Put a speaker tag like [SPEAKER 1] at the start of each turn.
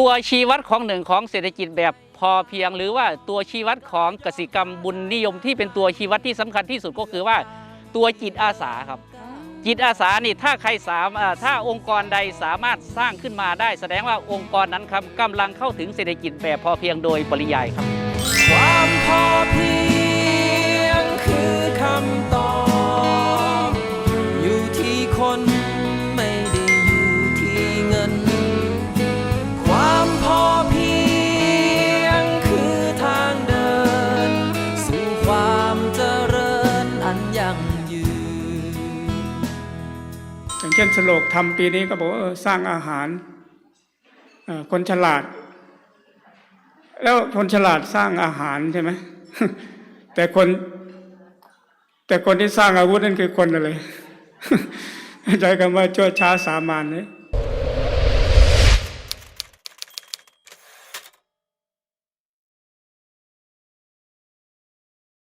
[SPEAKER 1] ตัวชี้วัดของหนึ่งของเศรษฐกิจแบบพอเพียง หรือว่าตัวชี้วัดของกสิกรรมบุญนิยมที่เป็นตัวชี้วัดที่สำคัญที่สุดก็คือว่าตัวจิตอาสาครับ จิตอาสานี่ถ้าใครสามถ้าองค์กรใดสามารถสร้างขึ้นมาได้ แสดงว่าองค์กรนั้นครับกำลังเข้าถึงเศรษฐกิจแบบพอเพียงโดยปริยายครับ
[SPEAKER 2] ความพอเพีย อันยั่งยืน อย่า
[SPEAKER 3] งเช่นสโลกทำปีนี้ก็บอกว่าเออสร้างอาหารคนฉลาด แล้วคนฉลาดสร้างอาหารใช่ไหมแต่คน แต่คนที่สร้างอาวุธนั่นคือคนอะไรใช้คำว่าชั่วช้าสามานเนี่ย